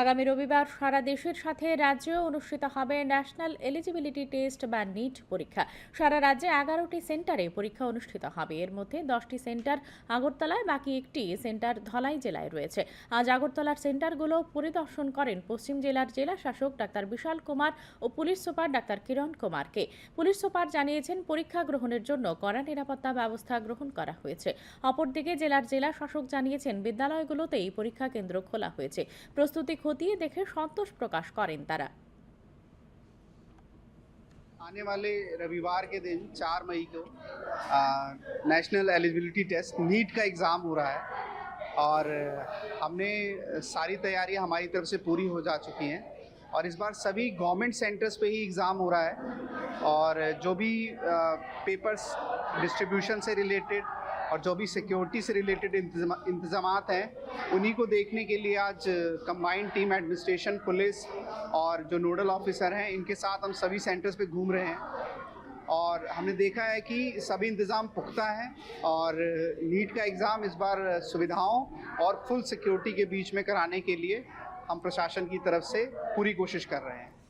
আগামী রবিবার সারা দেশের সাথে রাজ্যেও অনুষ্ঠিত হবে ন্যাশনাল এলিজিবিলিটি টেস্ট বা নিট পরীক্ষা। সারা রাজ্যে এগারোটি সেন্টারে পরীক্ষা অনুষ্ঠিত হবে। এর মধ্যে দশটি সেন্টার আগরতলায়, বাকি একটি সেন্টার ধলাই জেলায় রয়েছে। আজ আগরতলার সেন্টারগুলো পরিদর্শন করেন পশ্চিম জেলার জেলা শাসক ডাক্তার বিশাল কুমার ও পুলিশ সুপার ডাক্তার কিরণ কুমারকে। পুলিশ সুপার জানিয়েছেন, পরীক্ষা গ্রহণের জন্য কড়া নিরাপত্তা ব্যবস্থা গ্রহণ করা হয়েছে। অপরদিকে জেলার জেলা শাসক জানিয়েছেন, বিদ্যালয়গুলোতেই পরীক্ষা কেন্দ্র খোলা হয়েছে। প্রস্তুতি খতিয়ে দেখে সন্তোষ প্রকাশ করেন তারা आने वाले रविवार के दिन 4 मई को नेशनल एलिजिबिलिटी टेस्ट नीट का एग्ज़ाम हो रहा है और हमने सारी तैयारियां हमारी तरफ से पूरी हो जा चुकी हैं और इस बार सभी गवर्नमेंट सेंटर्स पे ही एग्ज़ाम हो रहा है। और जो भी पेपर्स डिस्ट्रीब्यूशन से रिलेटेड और जो भी सिक्योरिटी से रिलेटेड इंतज़ाम हैं, उन्हीं को देखने के लिए आज कंबाइंड टीम एडमिनिस्ट्रेशन पुलिस और जो नोडल ऑफिसर हैं, इनके साथ हम सभी सेंटर्स पे घूम रहे हैं। और हमने देखा है कि सभी इंतज़ाम पुख्ता हैं और नीट का एग्ज़ाम इस बार सुविधाओं और फुल सिक्योरिटी के बीच में कराने के लिए हम प्रशासन की तरफ़ से पूरी कोशिश कर रहे हैं।